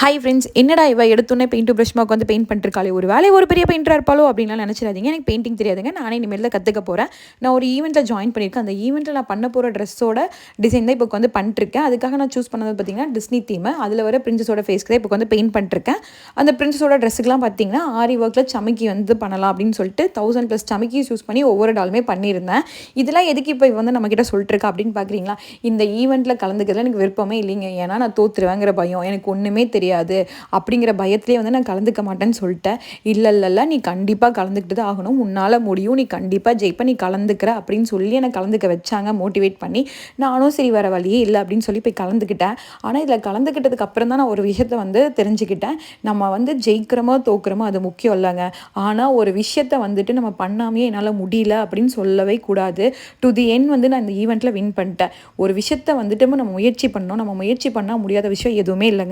Hi friends என்னடா இவ எடுத்தோன்னே பெயிண்ட் ப்ரஷ் மார்க் வந்து பெயிண்ட் பண்ணிருக்காளே ஒரு வேலை ஒரு பெரிய பெயிண்டராக இருப்பாளோ அப்படின்லாம் நினச்சிடாதீங்க. எனக்கு பெயிண்டிங் தெரியாதுங்க. நானே இனிமேல் தான் கற்றுக்க போகிறேன் நான் ஒரு ஈவெண்ட்டில் ஜாயின் பண்ணியிருக்கேன். அந்த ஈவெண்ட்டில் நான் பண்ண போகிற ட்ரெஸ்ஸோட டிசைன் தான் இப்போ வந்து பண்ணிட்டுருக்கேன். அதுக்காக நான் சூஸ் பண்ணது பார்த்தீங்கன்னா டிஸ்னி தீம் அதில் வர பிரின்சஸோட ஃபேஸ்க்கு தான் இப்போ வந்து பெயிண்ட் பண்ணிருக்கேன் அந்த பிரின்சஸோட ட்ரெஸ்ஸுக்குலாம் பார்த்தீங்கன்னா ஆரி ஒர்க்கில் சமைக்கி வந்து பண்ணலாம் அப்படின்னு சொல்லிட்டு தௌசண்ட் ப்ளஸ் சமைக்கி யூஸ் பண்ணி ஒவ்வொரு டாலுமே பண்ணியிருந்தேன். இதெல்லாம் எதுக்கு இப்போ வந்து நம்மக்கிட்ட சொல்லிட்டுருக்கா அப்படின்னு பார்க்குறீங்களா இந்த ஈவெண்ட்டில் கலந்துக்கிறதுல எனக்கு விருப்பமே இல்லைங்க. ஏன்னா நான் தோத்துருவேங்கிற பயம். எனக்கு ஒன்றுமே தெரியும் தெரியாது அப்படிங்கிற பயத்துலேயே வந்து நான் கலந்துக்க மாட்டேன்னு சொல்லிட்டேன். இல்லை இல்லைல்ல நீ கண்டிப்பாக கலந்துக்கிட்டு தான் ஆகணும். உன்னால் முடியும். நீ கண்டிப்பாக ஜெயிப்ப. நீ கலந்துக்கிற அப்படின்னு சொல்லி என்னை கலந்துக்க வச்சாங்க. மோட்டிவேட் பண்ணி நானும் சரி வர வழியே இல்லை அப்படின்னு சொல்லி போய் கலந்துக்கிட்டேன். ஆனால் இதில் கலந்துக்கிட்டதுக்கு அப்புறம் தான் நான் ஒரு விஷயத்த வந்து தெரிஞ்சுக்கிட்டேன். நம்ம வந்து ஜெயிக்கிறோமோ தோக்குறோமோ அது முக்கியம் இல்லைங்க. ஆனால் ஒரு விஷயத்த வந்துட்டு நம்ம பண்ணாமே என்னால் முடியல அப்படின்னு சொல்லவே கூடாது. டு தி என் வந்து நான் இந்த ஈவெண்ட்டில் வின் பண்ணிட்டேன். ஒரு விஷயத்த வந்துட்டு நம்ம முயற்சி பண்ணோம். நம்ம முயற்சி பண்ணால் முடியாத விஷயம் எதுவுமே இல்லைங்க.